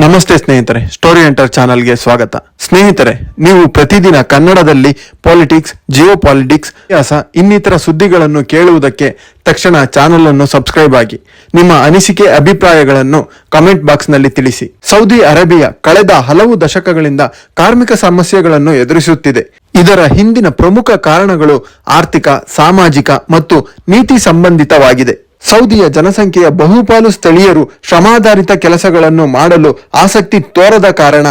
ನಮಸ್ತೆ ಸ್ನೇಹಿತರೆ story enter ಚಾನಲ್ಗೆ ಸ್ವಾಗತ. ಸ್ನೇಹಿತರೆ, ನೀವು ಪ್ರತಿದಿನ ಕನ್ನಡದಲ್ಲಿ ಪಾಲಿಟಿಕ್ಸ್ ಜಿಯೋ ಪಾಲಿಟಿಕ್ಸ್ ಇತಿಹಾಸ, ಇನ್ನಿತರ ಸುದ್ದಿಗಳನ್ನು ಕೇಳುವುದಕ್ಕೆ ತಕ್ಷಣ ಚಾನೆಲ್ ಅನ್ನು ಸಬ್ಸ್ಕ್ರೈಬ್ ಆಗಿ. ನಿಮ್ಮ ಅನಿಸಿಕೆ, ಅಭಿಪ್ರಾಯಗಳನ್ನು ಕಮೆಂಟ್ ಬಾಕ್ಸ್ನಲ್ಲಿ ತಿಳಿಸಿ. ಸೌದಿ ಅರೇಬಿಯಾ ಕಳೆದ ಹಲವು ದಶಕಗಳಿಂದ ಕಾರ್ಮಿಕ ಸಮಸ್ಯೆಗಳನ್ನು ಎದುರಿಸುತ್ತಿದೆ. ಇದರ ಹಿಂದಿನ ಪ್ರಮುಖ ಕಾರಣಗಳು ಆರ್ಥಿಕ, ಸಾಮಾಜಿಕ ಮತ್ತು ನೀತಿ ಸಂಬಂಧಿತವಾಗಿದೆ. ಸೌದಿಯ ಜನಸಂಖ್ಯೆಯ ಬಹುಪಾಲು ಸ್ಥಳೀಯರು ಶ್ರಮಾಧಾರಿತ ಕೆಲಸಗಳನ್ನು ಮಾಡಲು ಆಸಕ್ತಿ ತೋರದ ಕಾರಣ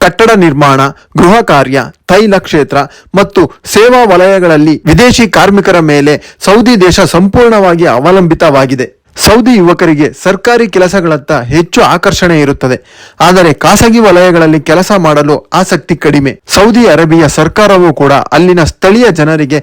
ಕಟ್ಟಡ ನಿರ್ಮಾಣ, ಗೃಹ ಕಾರ್ಯ, ತೈಲ ಕ್ಷೇತ್ರ ಮತ್ತು ಸೇವಾ ವಲಯಗಳಲ್ಲಿ ವಿದೇಶಿ ಕಾರ್ಮಿಕರ ಮೇಲೆ ಸೌದಿ ದೇಶ ಸಂಪೂರ್ಣವಾಗಿ ಅವಲಂಬಿತವಾಗಿದೆ. ಸೌದಿ ಯುವಕರಿಗೆ ಸರ್ಕಾರಿ ಕೆಲಸಗಳತ್ತ ಹೆಚ್ಚು ಆಕರ್ಷಣೆ ಇರುತ್ತದೆ. ಆದರೆ ಖಾಸಗಿ ವಲಯಗಳಲ್ಲಿ ಕೆಲಸ ಮಾಡಲು ಆಸಕ್ತಿ ಕಡಿಮೆ. ಸೌದಿ ಅರೇಬಿಯಾ ಸರ್ಕಾರವೂ ಕೂಡ ಅಲ್ಲಿನ ಸ್ಥಳೀಯ ಜನರಿಗೆ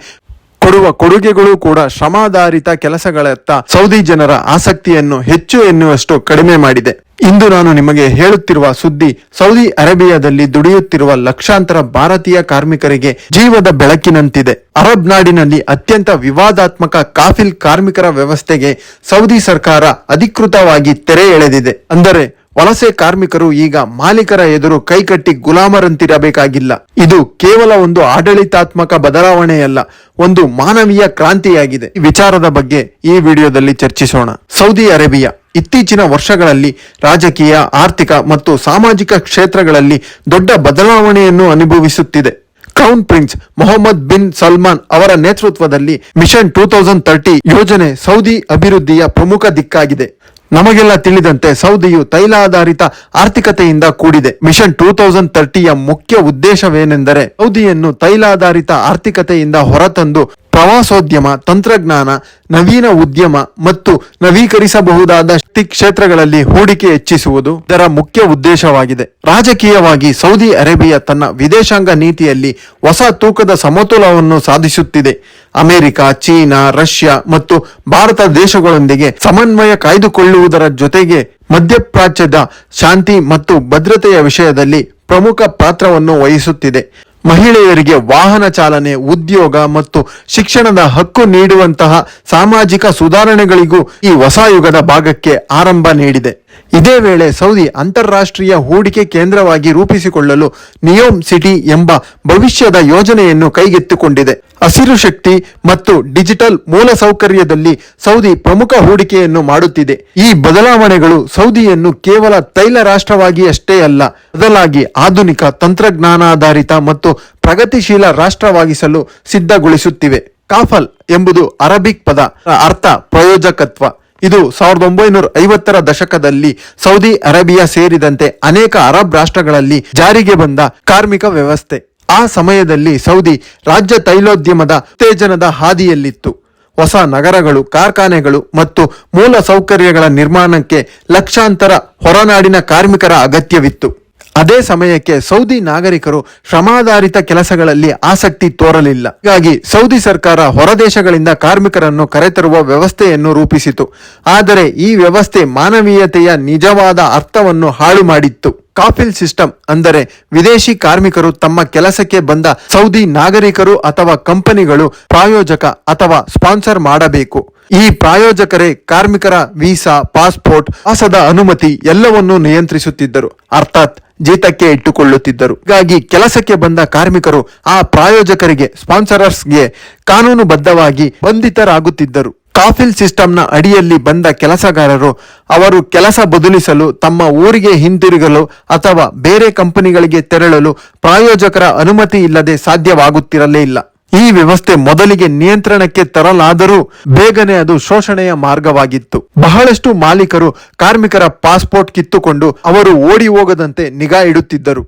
ಕೊಡುವ ಕೊಡುಗೆಗಳು ಕೂಡ ಶ್ರಮಾಧಾರಿತ ಕೆಲಸಗಳತ್ತ ಸೌದಿ ಜನರ ಆಸಕ್ತಿಯನ್ನು ಹೆಚ್ಚು ಎನ್ನುವಷ್ಟು ಕಡಿಮೆ ಮಾಡಿದೆ. ಇಂದು ನಾನು ನಿಮಗೆ ಹೇಳುತ್ತಿರುವ ಸುದ್ದಿ, ಸೌದಿ ಅರೇಬಿಯಾದಲ್ಲಿ ದುಡಿಯುತ್ತಿರುವ ಲಕ್ಷಾಂತರ ಭಾರತೀಯ ಕಾರ್ಮಿಕರಿಗೆ ಜೀವದ ಬೆಳಕಿನಂತಿದೆ. ಅರಬ್ ನಾಡಿನಲ್ಲಿ ಅತ್ಯಂತ ವಿವಾದಾತ್ಮಕ ಕಾಫಿಲ್ ಕಾರ್ಮಿಕರ ವ್ಯವಸ್ಥೆಗೆ ಸೌದಿ ಸರ್ಕಾರ ಅಧಿಕೃತವಾಗಿ ತೆರೆ ಎಳೆದಿದೆ. ಅಂದರೆ ವಲಸೆ ಕಾರ್ಮಿಕರು ಈಗ ಮಾಲೀಕರ ಎದುರು ಕೈಕಟ್ಟಿ ಗುಲಾಮರಂತಿರಬೇಕಾಗಿಲ್ಲ. ಇದು ಕೇವಲ ಒಂದು ಆಡಳಿತಾತ್ಮಕ ಬದಲಾವಣೆಯಲ್ಲ, ಒಂದು ಮಾನವೀಯ ಕ್ರಾಂತಿಯಾಗಿದೆ. ವಿಚಾರದ ಬಗ್ಗೆ ಈ ವಿಡಿಯೋದಲ್ಲಿ ಚರ್ಚಿಸೋಣ. ಸೌದಿ ಅರೇಬಿಯಾ ಇತ್ತೀಚಿನ ವರ್ಷಗಳಲ್ಲಿ ರಾಜಕೀಯ, ಆರ್ಥಿಕ ಮತ್ತು ಸಾಮಾಜಿಕ ಕ್ಷೇತ್ರಗಳಲ್ಲಿ ದೊಡ್ಡ ಬದಲಾವಣೆಯನ್ನು ಅನುಭವಿಸುತ್ತಿದೆ. Crown prince Mohammed bin Salman ಅವರ ನೇತೃತ್ವದಲ್ಲಿ ಮಿಷನ್ ಟೂ ತೌಸಂಡ್ ತರ್ಟಿ ಯೋಜನೆ ಸೌದಿ ಅಭಿವೃದ್ಧಿಯ ಪ್ರಮುಖ ದಿಕ್ಕಾಗಿದೆ. ನಮಗೆಲ್ಲ ತಿಳಿದಂತೆ ಸೌದಿಯು ತೈಲಾಧಾರಿತ ಆರ್ಥಿಕತೆಯಿಂದ ಕೂಡಿದೆ. ಮಿಷನ್ ಟೂ ತೌಸಂಡ್ ತರ್ಟಿಯ ಮುಖ್ಯ ಉದ್ದೇಶವೇನೆಂದರೆ ಸೌದಿಯನ್ನು ತೈಲಾಧಾರಿತ ಆರ್ಥಿಕತೆಯಿಂದ ಹೊರತಂದು ಪ್ರವಾಸೋದ್ಯಮ, ತಂತ್ರಜ್ಞಾನ, ನವೀನ ಉದ್ಯಮ ಮತ್ತು ನವೀಕರಿಸಬಹುದಾದ ಶಕ್ತಿ ಕ್ಷೇತ್ರಗಳಲ್ಲಿ ಹೂಡಿಕೆ ಹೆಚ್ಚಿಸುವುದು ಇದರ ಮುಖ್ಯ ಉದ್ದೇಶವಾಗಿದೆ. ರಾಜಕೀಯವಾಗಿ ಸೌದಿ ಅರೇಬಿಯಾ ತನ್ನ ವಿದೇಶಾಂಗ ನೀತಿಯಲ್ಲಿ ಹೊಸ ತೂಕದ ಸಮತೋಲವನ್ನು ಸಾಧಿಸುತ್ತಿದೆ. ಅಮೆರಿಕ, ಚೀನಾ, ರಷ್ಯಾ ಮತ್ತು ಭಾರತ ದೇಶಗಳೊಂದಿಗೆ ಸಮನ್ವಯ ಕಾಯ್ದುಕೊಳ್ಳುವುದರ ಜೊತೆಗೆ ಮಧ್ಯಪ್ರಾಚ್ಯದ ಶಾಂತಿ ಮತ್ತು ಭದ್ರತೆಯ ವಿಷಯದಲ್ಲಿ ಪ್ರಮುಖ ಪಾತ್ರವನ್ನು ವಹಿಸುತ್ತಿದೆ. ಮಹಿಳೆಯರಿಗೆ ವಾಹನ ಚಾಲನೆ, ಉದ್ಯೋಗ ಮತ್ತು ಶಿಕ್ಷಣದ ಹಕ್ಕು ನೀಡುವಂತಹ ಸಾಮಾಜಿಕ ಸುಧಾರಣೆಗಳಿಗೂ ಈ ಹೊಸ ಯುಗದ ಭಾಗಕ್ಕೆ ಆರಂಭ ನೀಡಿದೆ. ಇದೇ ವೇಳೆ ಸೌದಿ ಅಂತಾರಾಷ್ಟ್ರೀಯ ಹೂಡಿಕೆ ಕೇಂದ್ರವಾಗಿ ರೂಪಿಸಿಕೊಳ್ಳಲು ನಿಯೋಮ್ ಸಿಟಿ ಎಂಬ ಭವಿಷ್ಯದ ಯೋಜನೆಯನ್ನು ಕೈಗೆತ್ತಿಕೊಂಡಿದೆ. ಹಸಿರು ಶಕ್ತಿ ಮತ್ತು ಡಿಜಿಟಲ್ ಮೂಲಸೌಕರ್ಯದಲ್ಲಿ ಸೌದಿ ಪ್ರಮುಖ ಹೂಡಿಕೆಯನ್ನು ಮಾಡುತ್ತಿದೆ. ಈ ಬದಲಾವಣೆಗಳು ಸೌದಿಯನ್ನು ಕೇವಲ ತೈಲ ರಾಷ್ಟ್ರವಾಗಿ ಅಷ್ಟೇ ಅಲ್ಲ, ಬದಲಾಗಿ ಆಧುನಿಕ ತಂತ್ರಜ್ಞಾನಾಧಾರಿತ ಮತ್ತು ಪ್ರಗತಿಶೀಲ ರಾಷ್ಟ್ರವಾಗಿಸಲು ಸಿದ್ಧಗೊಳಿಸುತ್ತಿವೆ. ಕಾಫಲ್ ಎಂಬುದು ಅರಬಿಕ್ ಪದ, ಅರ್ಥ ಪ್ರಯೋಜಕತ್ವ. ಇದು ಸಾವಿರದ ಒಂಬೈನೂರ ಐವತ್ತರ ದಶಕದಲ್ಲಿ ಸೌದಿ ಅರೇಬಿಯಾ ಸೇರಿದಂತೆ ಅನೇಕ ಅರಬ್ ರಾಷ್ಟ್ರಗಳಲ್ಲಿ ಜಾರಿಗೆ ಬಂದ ಕಾರ್ಮಿಕ ವ್ಯವಸ್ಥೆ. ಆ ಸಮಯದಲ್ಲಿ ಸೌದಿ ರಾಜ್ಯ ತೈಲೋದ್ಯಮದ ಉತ್ತೇಜನದ ಹಾದಿಯಲ್ಲಿತ್ತು. ಹೊಸ ನಗರಗಳು, ಕಾರ್ಖಾನೆಗಳು ಮತ್ತು ಮೂಲ ಸೌಕರ್ಯಗಳ ನಿರ್ಮಾಣಕ್ಕೆ ಲಕ್ಷಾಂತರ ಹೊರನಾಡಿನ ಕಾರ್ಮಿಕರ ಅಗತ್ಯವಿತ್ತು. ಅದೇ ಸಮಯಕ್ಕೆ ಸೌದಿ ನಾಗರಿಕರು ಶ್ರಮಾಧಾರಿತ ಕೆಲಸಗಳಲ್ಲಿ ಆಸಕ್ತಿ ತೋರಲಿಲ್ಲ. ಹೀಗಾಗಿ ಸೌದಿ ಸರ್ಕಾರ ಹೊರದೇಶಗಳಿಂದ ಕಾರ್ಮಿಕರನ್ನು ಕರೆತರುವ ವ್ಯವಸ್ಥೆಯನ್ನು ರೂಪಿಸಿತು. ಆದರೆ ಈ ವ್ಯವಸ್ಥೆ ಮಾನವೀಯತೆಯ ನಿಜವಾದ ಅರ್ಥವನ್ನು ಹಾಳು ಮಾಡಿತ್ತು. ಕಾಫಿಲ್ ಸಿಸ್ಟಮ್ ಅಂದರೆ ವಿದೇಶಿ ಕಾರ್ಮಿಕರು ತಮ್ಮ ಕೆಲಸಕ್ಕೆ ಬಂದ ಸೌದಿ ನಾಗರಿಕರು ಅಥವಾ ಕಂಪನಿಗಳು ಪ್ರಾಯೋಜಕ ಅಥವಾ ಸ್ಪಾನ್ಸರ್ ಮಾಡಬೇಕು. ಈ ಪ್ರಾಯೋಜಕರೇ ಕಾರ್ಮಿಕರ ವೀಸಾ, ಪಾಸ್ಪೋರ್ಟ್, ವಾಸದ ಅನುಮತಿ ಎಲ್ಲವನ್ನೂ ನಿಯಂತ್ರಿಸುತ್ತಿದ್ದರು. ಅರ್ಥಾತ್ ಜೀತಕ್ಕೆ ಇಟ್ಟುಕೊಳ್ಳುತ್ತಿದ್ದರು. ಹೀಗಾಗಿ ಕೆಲಸಕ್ಕೆ ಬಂದ ಕಾರ್ಮಿಕರು ಆ ಪ್ರಾಯೋಜಕರಿಗೆ, ಸ್ಪಾನ್ಸರರ್ಸ್ಗೆ ಕಾನೂನುಬದ್ಧವಾಗಿ ಬಂಧಿತರಾಗುತ್ತಿದ್ದರು. ಕಾಫಿಲ್ ಸಿಸ್ಟಮ್ನ ಅಡಿಯಲ್ಲಿ ಬಂದ ಕೆಲಸಗಾರರು ಅವರು ಕೆಲಸ ಬದಲಿಸಲು ತಮ್ಮ ಊರಿಗೆ ಹಿಂತಿರುಗಲು ಅಥವಾ ಬೇರೆ ಕಂಪನಿಗಳಿಗೆ ತೆರಳಲು ಪ್ರಾಯೋಜಕರ ಅನುಮತಿ ಇಲ್ಲದೆ ಸಾಧ್ಯವಾಗುತ್ತಿರಲೇ ಇಲ್ಲ. ಈ ವ್ಯವಸ್ಥೆ ಮೊದಲಿಗೆ ನಿಯಂತ್ರಣಕ್ಕೆ ತರಲಾದರೂ ಬೇಗನೆ ಅದು ಶೋಷಣೆಯ ಮಾರ್ಗವಾಗಿತ್ತು. ಬಹಳಷ್ಟು ಮಾಲೀಕರು ಕಾರ್ಮಿಕರ ಪಾಸ್ಪೋರ್ಟ್ ಕಿತ್ತುಕೊಂಡು ಅವರು ಓಡಿ ಹೋಗದಂತೆ ನಿಗಾ ಇಡುತ್ತಿದ್ದರು.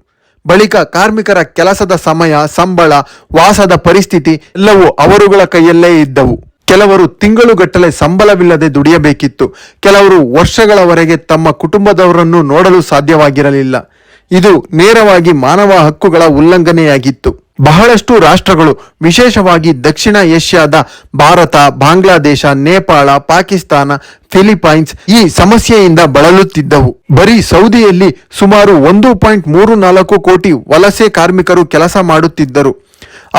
ಬಳಿಕ ಕಾರ್ಮಿಕರ ಕೆಲಸದ ಸಮಯ, ಸಂಬಳ, ವಾಸದ ಪರಿಸ್ಥಿತಿ ಎಲ್ಲವೂ ಅವರುಗಳ ಕೈಯಲ್ಲೇ ಇದ್ದವು. ಕೆಲವರು ತಿಂಗಳುಗಟ್ಟಲೆ ಸಂಬಳವಿಲ್ಲದೆ ದುಡಿಯಬೇಕಿತ್ತು. ಕೆಲವರು ವರ್ಷಗಳವರೆಗೆ ತಮ್ಮ ಕುಟುಂಬದವರನ್ನು ನೋಡಲು ಸಾಧ್ಯವಾಗಿರಲಿಲ್ಲ. ಇದು ನೇರವಾಗಿ ಮಾನವ ಹಕ್ಕುಗಳ ಉಲ್ಲಂಘನೆಯಾಗಿತ್ತು. ಬಹಳಷ್ಟು ರಾಷ್ಟ್ರಗಳು, ವಿಶೇಷವಾಗಿ ದಕ್ಷಿಣ ಏಷ್ಯಾದ ಭಾರತ, ಬಾಂಗ್ಲಾದೇಶ, ನೇಪಾಳ, ಪಾಕಿಸ್ತಾನ, ಫಿಲಿಪೈನ್ಸ್ ಈ ಸಮಸ್ಯೆಯಿಂದ ಬಳಲುತ್ತಿದ್ದವು. ಬರೀ ಸೌದಿಯಲ್ಲಿ ಸುಮಾರು ಒಂದು ಪಾಯಿಂಟ್ ಮೂರು ನಾಲ್ಕು ಕೋಟಿ ವಲಸೆ ಕಾರ್ಮಿಕರು ಕೆಲಸ ಮಾಡುತ್ತಿದ್ದರು.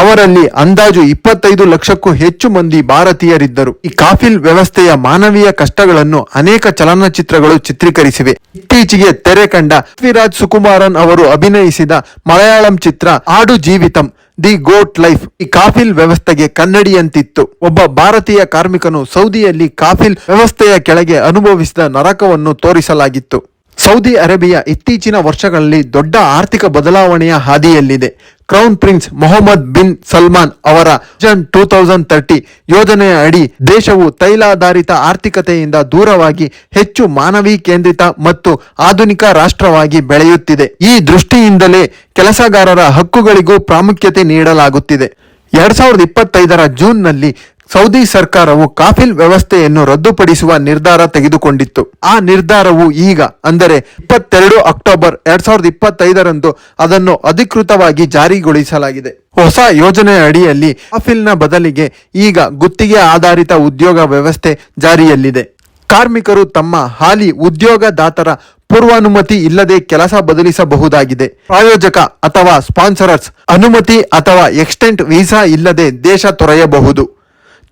ಅವರಲ್ಲಿ ಅಂದಾಜು ಇಪ್ಪತ್ತೈದು ಲಕ್ಷಕ್ಕೂ ಹೆಚ್ಚು ಮಂದಿ ಭಾರತೀಯರಿದ್ದರು. ಈ ಕಾಫಿಲ್ ವ್ಯವಸ್ಥೆಯ ಮಾನವೀಯ ಕಷ್ಟಗಳನ್ನು ಅನೇಕ ಚಲನಚಿತ್ರಗಳು ಚಿತ್ರೀಕರಿಸಿವೆ. ಇತ್ತೀಚೆಗೆ ತೆರೆ ಕಂಡ ಪೃಥ್ವಿರಾಜ್ ಸುಕುಮಾರನ್ ಅವರು ಅಭಿನಯಿಸಿದ ಮಲಯಾಳಂ ಚಿತ್ರ ಆಡು ಜೀವಿತಂ, ದಿ ಗೋಟ್ ಲೈಫ್, ಈ ಕಾಫಿಲ್ ವ್ಯವಸ್ಥೆಗೆ ಕನ್ನಡಿಯಂತಿತ್ತು. ಒಬ್ಬ ಭಾರತೀಯ ಕಾರ್ಮಿಕನು ಸೌದಿಯಲ್ಲಿ ಕಾಫಿಲ್ ವ್ಯವಸ್ಥೆಯ ಕೆಳಗೆ ಅನುಭವಿಸಿದ ನರಕವನ್ನು ತೋರಿಸಲಾಗಿತ್ತು. ಸೌದಿ ಅರೇಬಿಯಾ ಇತ್ತೀಚಿನ ವರ್ಷಗಳಲ್ಲಿ ದೊಡ್ಡ ಆರ್ಥಿಕ ಬದಲಾವಣೆಯ ಹಾದಿಯಲ್ಲಿದೆ. Crown prince Mohammed bin Salman ಅವರ ಜನ್ ಟೂ ತೌಸಂಡ್ ತರ್ಟಿ ಯೋಜನೆಯ ಅಡಿ ದೇಶವು ತೈಲಾಧಾರಿತ ಆರ್ಥಿಕತೆಯಿಂದ ದೂರವಾಗಿ ಹೆಚ್ಚು ಮಾನವೀ ಕೇಂದ್ರಿತ ಮತ್ತು ಆಧುನಿಕ ರಾಷ್ಟ್ರವಾಗಿ ಬೆಳೆಯುತ್ತಿದೆ. ಈ ದೃಷ್ಟಿಯಿಂದಲೇ ಕೆಲಸಗಾರರ ಹಕ್ಕುಗಳಿಗೂ ಪ್ರಾಮುಖ್ಯತೆ ನೀಡಲಾಗುತ್ತಿದೆ. ಎರಡ್ ಸಾವಿರದ ಇಪ್ಪತ್ತೈದರ ಜೂನ್ನಲ್ಲಿ ಸೌದಿ ಸರ್ಕಾರವು ಕಾಫಿಲ್ ವ್ಯವಸ್ಥೆಯನ್ನು ರದ್ದುಪಡಿಸುವ ನಿರ್ಧಾರ ತೆಗೆದುಕೊಂಡಿತ್ತು. ಆ ನಿರ್ಧಾರವು ಈಗ, ಅಂದರೆ ಇಪ್ಪತ್ತೆರಡು ಅಕ್ಟೋಬರ್ ಎರಡ್ ಸಾವಿರದ ಇಪ್ಪತ್ತೈದರಂದು ಅದನ್ನು ಅಧಿಕೃತವಾಗಿ ಜಾರಿಗೊಳಿಸಲಾಗಿದೆ. ಹೊಸ ಯೋಜನೆಯ ಅಡಿಯಲ್ಲಿ ಕಾಫಿಲ್ನ ಬದಲಿಗೆ ಈಗ ಗುತ್ತಿಗೆ ಆಧಾರಿತ ಉದ್ಯೋಗ ವ್ಯವಸ್ಥೆ ಜಾರಿಯಲ್ಲಿದೆ. ಕಾರ್ಮಿಕರು ತಮ್ಮ ಹಾಲಿ ಉದ್ಯೋಗದಾತರ ಪೂರ್ವಾನುಮತಿ ಇಲ್ಲದೆ ಕೆಲಸ ಬದಲಿಸಬಹುದಾಗಿದೆ. ಪ್ರಾಯೋಜಕ ಅಥವಾ ಸ್ಪಾನ್ಸರರ್ಸ್ ಅನುಮತಿ ಅಥವಾ ಎಕ್ಸ್ಟೆಂಟ್ ವೀಸಾ ಇಲ್ಲದೆ ದೇಶ ತೊರೆಯಬಹುದು.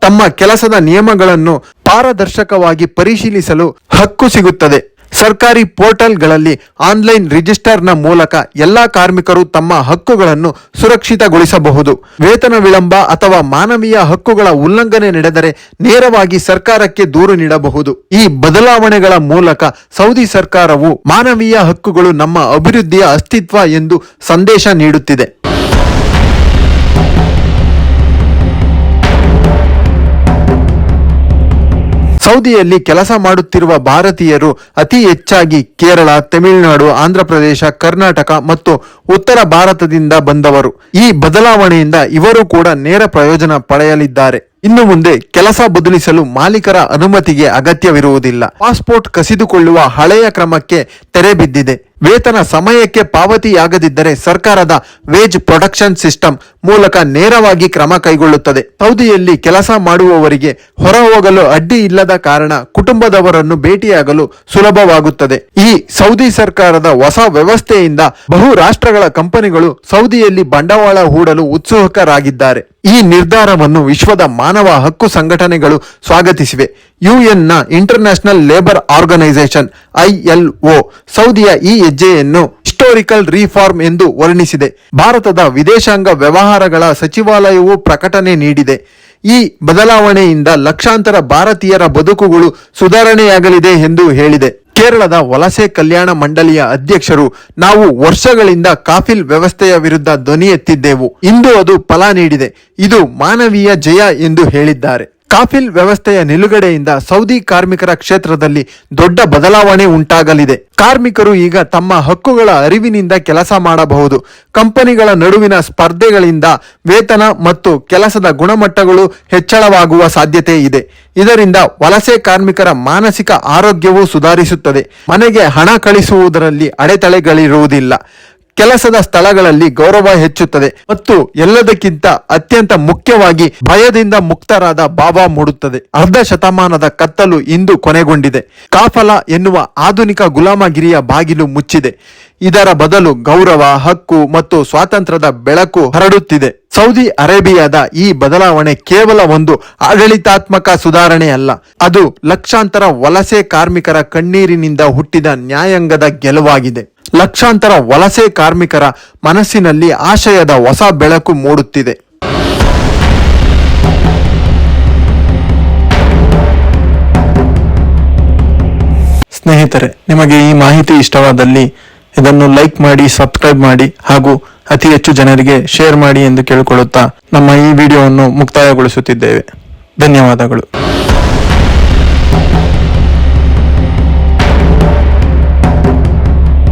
ತಮ್ಮ ಕೆಲಸದ ನಿಯಮಗಳನ್ನು ಪಾರದರ್ಶಕವಾಗಿ ಪರಿಶೀಲಿಸಲು ಹಕ್ಕು ಸಿಗುತ್ತದೆ. ಸರ್ಕಾರಿ ಪೋರ್ಟಲ್ಗಳಲ್ಲಿ ಆನ್ಲೈನ್ ರಿಜಿಸ್ಟರ್ನ ಮೂಲಕ ಎಲ್ಲಾ ಕಾರ್ಮಿಕರು ತಮ್ಮ ಹಕ್ಕುಗಳನ್ನು ಸುರಕ್ಷಿತಗೊಳಿಸಬಹುದು. ವೇತನ ವಿಳಂಬ ಅಥವಾ ಮಾನವೀಯ ಹಕ್ಕುಗಳ ಉಲ್ಲಂಘನೆ ನಡೆದರೆ ನೇರವಾಗಿ ಸರ್ಕಾರಕ್ಕೆ ದೂರು ನೀಡಬಹುದು. ಈ ಬದಲಾವಣೆಗಳ ಮೂಲಕ ಸೌದಿ ಸರ್ಕಾರವು ಮಾನವೀಯ ಹಕ್ಕುಗಳು ನಮ್ಮ ಅಭಿವೃದ್ಧಿಯ ಅಸ್ತಿತ್ವ ಎಂದು ಸಂದೇಶ ನೀಡುತ್ತಿದೆ. ಸೌದಿಯಲ್ಲಿ ಕೆಲಸ ಮಾಡುತ್ತಿರುವ ಭಾರತೀಯರು ಅತಿ ಹೆಚ್ಚಾಗಿ ಕೇರಳ, ತಮಿಳುನಾಡು, ಆಂಧ್ರಪ್ರದೇಶ, ಕರ್ನಾಟಕ ಮತ್ತು ಉತ್ತರ ಭಾರತದಿಂದ ಬಂದವರು. ಈ ಬದಲಾವಣೆಯಿಂದ ಇವರು ಕೂಡ ನೇರ ಪ್ರಯೋಜನ ಪಡೆಯಲಿದ್ದಾರೆ. ಇನ್ನು ಮುಂದೆ ಕೆಲಸ ಬದಲಿಸಲು ಮಾಲೀಕರ ಅನುಮತಿಗೆ ಅಗತ್ಯವಿರುವುದಿಲ್ಲ. ಪಾಸ್ಪೋರ್ಟ್ ಕಸಿದುಕೊಳ್ಳುವ ಹಳೆಯ ಕ್ರಮಕ್ಕೆ ತೆರೆ ಬಿದ್ದಿದೆ. ವೇತನ ಸಮಯಕ್ಕೆ ಪಾವತಿಯಾಗದಿದ್ದರೆ ಸರ್ಕಾರದ ವೇಜ್ ಪ್ರೊಡಕ್ಷನ್ ಸಿಸ್ಟಮ್ ಮೂಲಕ ನೇರವಾಗಿ ಕ್ರಮ ಕೈಗೊಳ್ಳುತ್ತದೆ. ಸೌದಿಯಲ್ಲಿ ಕೆಲಸ ಮಾಡುವವರಿಗೆ ಹೊರ ಹೋಗಲು ಅಡ್ಡಿ ಇಲ್ಲದ ಕಾರಣ ಕುಟುಂಬದವರನ್ನು ಭೇಟಿಯಾಗಲು ಸುಲಭವಾಗುತ್ತದೆ. ಈ ಸೌದಿ ಸರ್ಕಾರದ ಹೊಸ ವ್ಯವಸ್ಥೆಯಿಂದ ಬಹು ರಾಷ್ಟ್ರಗಳ ಕಂಪನಿಗಳು ಸೌದಿಯಲ್ಲಿ ಬಂಡವಾಳ ಹೂಡಲು ಉತ್ಸುಕರಾಗಿದ್ದಾರೆ. ಈ ನಿರ್ಧಾರವನ್ನು ವಿಶ್ವದ ಮಾನವ ಹಕ್ಕು ಸಂಘಟನೆಗಳು ಸ್ವಾಗತಿಸಿವೆ. ಯುಎನ್ನ ಇಂಟರ್ನ್ಯಾಷನಲ್ ಲೇಬರ್ ಆರ್ಗನೈಸೇಷನ್, ಐಎಲ್ಒ, ಸೌದಿಯ ಈ ಹೆಜ್ಜೆಯನ್ನು ಹಿಸ್ಟೋರಿಕಲ್ ರಿಫಾರ್ಮ್ ಎಂದು ವರ್ಣಿಸಿದೆ. ಭಾರತದ ವಿದೇಶಾಂಗ ವ್ಯವಹಾರಗಳ ಸಚಿವಾಲಯವು ಪ್ರಕಟಣೆ ನೀಡಿದೆ. ಈ ಬದಲಾವಣೆಯಿಂದ ಲಕ್ಷಾಂತರ ಭಾರತೀಯರ ಬದುಕುಗಳು ಸುಧಾರಣೆಯಾಗಲಿದೆ ಎಂದು ಹೇಳಿದೆ. ಕೇರಳದ ವಲಸೆ ಕಲ್ಯಾಣ ಮಂಡಳಿಯ ಅಧ್ಯಕ್ಷರು, ನಾವು ವರ್ಷಗಳಿಂದ ಕಾಫಿಲ್ ವ್ಯವಸ್ಥೆಯ ವಿರುದ್ಧ ಧ್ವನಿ ಎತ್ತಿದ್ದೆವು. ಇಂದು ಅದು ಫಲ ನೀಡಿದೆ. ಇದು ಮಾನವೀಯ ಜಯ ಎಂದು ಹೇಳಿದ್ದಾರೆ. ಕಾಫಿಲ್ ವ್ಯವಸ್ಥೆಯ ನಿಲುಗಡೆಯಿಂದ ಸೌದಿ ಕಾರ್ಮಿಕರ ಕ್ಷೇತ್ರದಲ್ಲಿ ದೊಡ್ಡ ಬದಲಾವಣೆ ಉಂಟಾಗಲಿದೆ. ಕಾರ್ಮಿಕರು ಈಗ ತಮ್ಮ ಹಕ್ಕುಗಳ ಅರಿವಿನಿಂದ ಕೆಲಸ ಮಾಡಬಹುದು. ಕಂಪನಿಗಳ ನಡುವಿನ ಸ್ಪರ್ಧೆಗಳಿಂದ ವೇತನ ಮತ್ತು ಕೆಲಸದ ಗುಣಮಟ್ಟಗಳು ಹೆಚ್ಚಳವಾಗುವ ಸಾಧ್ಯತೆ ಇದೆ. ಇದರಿಂದ ವಲಸೆ ಕಾರ್ಮಿಕರ ಮಾನಸಿಕ ಆರೋಗ್ಯವೂ ಸುಧಾರಿಸುತ್ತದೆ. ಮನೆಗೆ ಹಣ ಕಳಿಸುವುದರಲ್ಲಿ ಅಡೆತಡೆಗಳಿರುವುದಿಲ್ಲ. ಕೆಲಸದ ಸ್ಥಳಗಳಲ್ಲಿ ಗೌರವ ಹೆಚ್ಚುತ್ತದೆ ಮತ್ತು ಎಲ್ಲದಕ್ಕಿಂತ ಅತ್ಯಂತ ಮುಖ್ಯವಾಗಿ ಭಯದಿಂದ ಮುಕ್ತರಾದ ಬಾಬಾ ಮೂಡುತ್ತದೆ. ಅರ್ಧ ಶತಮಾನದ ಕತ್ತಲು ಇಂದು ಕೊನೆಗೊಂಡಿದೆ. ಕಾಫಲ ಎನ್ನುವ ಆಧುನಿಕ ಗುಲಾಮಗಿರಿಯ ಬಾಗಿಲು ಮುಚ್ಚಿದೆ. ಇದರ ಬದಲು ಗೌರವ, ಹಕ್ಕು ಮತ್ತು ಸ್ವಾತಂತ್ರ್ಯದ ಬೆಳಕು ಹರಡುತ್ತಿದೆ. ಸೌದಿ ಅರೇಬಿಯಾದ ಈ ಬದಲಾವಣೆ ಕೇವಲ ಒಂದು ಆಡಳಿತಾತ್ಮಕ ಸುಧಾರಣೆಯಲ್ಲ ಅದು ಲಕ್ಷಾಂತರ ವಲಸೆ ಕಾರ್ಮಿಕರ ಕಣ್ಣೀರಿನಿಂದ ಹುಟ್ಟಿದ ನ್ಯಾಯಾಂಗದ ಗೆಲುವಾಗಿದೆ. ಲಕ್ಷಾಂತರ ವಲಸೆ ಕಾರ್ಮಿಕರ ಮನಸ್ಸಿನಲ್ಲಿ ಆಶಯದ ಹೊಸ ಬೆಳಕು ಮೂಡುತ್ತಿದೆ. ಸ್ನೇಹಿತರೆ, ನಿಮಗೆ ಈ ಮಾಹಿತಿ ಇಷ್ಟವಾದಲ್ಲಿ ಇದನ್ನು ಲೈಕ್ ಮಾಡಿ, ಸಬ್ಸ್ಕ್ರೈಬ್ ಮಾಡಿ ಹಾಗೂ ಅತಿ ಹೆಚ್ಚು ಜನರಿಗೆ ಶೇರ್ ಮಾಡಿ ಎಂದು ಕೇಳಿಕೊಳ್ಳುತ್ತಾ ನಮ್ಮ ಈ ವಿಡಿಯೋವನ್ನು ಮುಕ್ತಾಯಗೊಳಿಸುತ್ತಿದ್ದೇವೆ. ಧನ್ಯವಾದಗಳು.